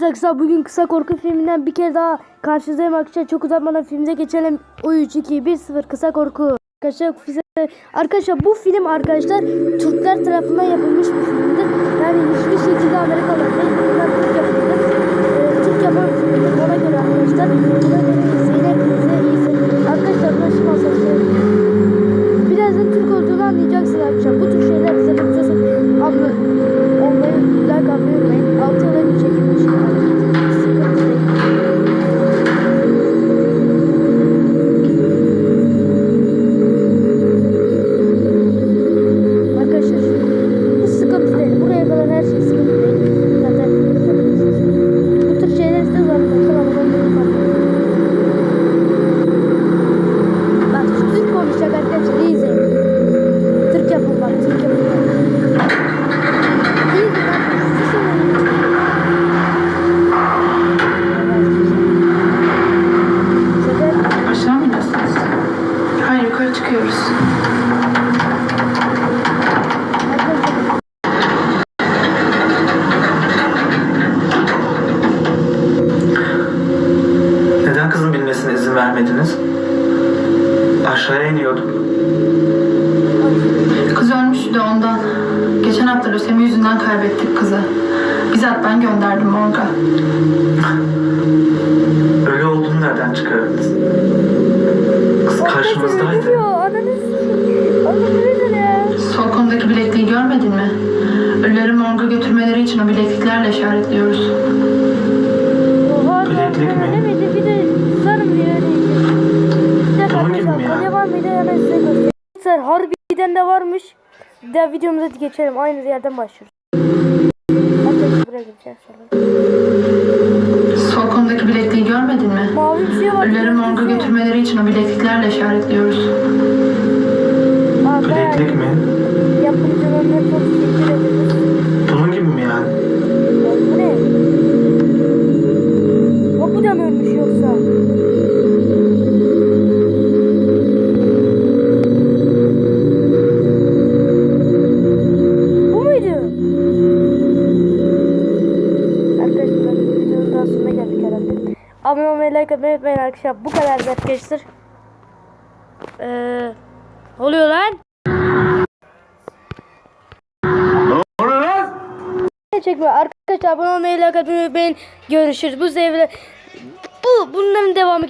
Arkadaşlar bugün kısa korku filminden bir kere daha karşınızdayım arkadaşlar. Çok uzatmadan filmimize geçelim. O 3 2 1 0 kısa korku. Arkadaşlar, bu film arkadaşlar Türkler tarafından yapılmış bir filmdir. Yani hiçbir şekilde Amerikalılar değil. Bunlar Türk yapımıdır. Ee, Türk yapımı bir filmdir. Ona göre arkadaşlar. Buna göre izleyin. Hepinize iyi. Arkadaşlar ben şimdi vermediniz? Aşağıya iniyorduk. Kız ölmüştü de ondan. Geçen hafta lösemi yüzünden kaybettik kızı. Bizzat ben gönderdim morga. Ölü olduğunu nereden çıkardınız? Kız karşımızdaydı. Sol kolundaki bilekliği görmedin mi? Ölüleri morga götürmeleri için o bilekliklerle işaretliyoruz. Bileklik mi? Mi ya? kolye var mıydı hemen size göstereyim. Arkadaşlar harbiden de varmış. Bir daha videomuza geçelim. Aynı yerden başlıyoruz. Arkadaşlar buraya gideceğiz sonra. Sol kolundaki bilekliği görmedin mi? Mavi bir şey var. Ölüleri morga götürmeleri için o bilekliklerle işaretliyoruz. Aa, Bileklik mi? Yapımcılarına çok teşekkür ederiz. Bunun gibi mi yani? Ya bu ne? O bu da mı ölmüş yoksa? Abone olmayı, like atmayı unutmayın arkadaşlar. Bu kadar arkadaşlar. Eee... Oluyor lan. çekme. Arkadaşlar abone olmayı, like atmayı unutmayın. Görüşürüz. Bu sevgiler... Bu bunların devamı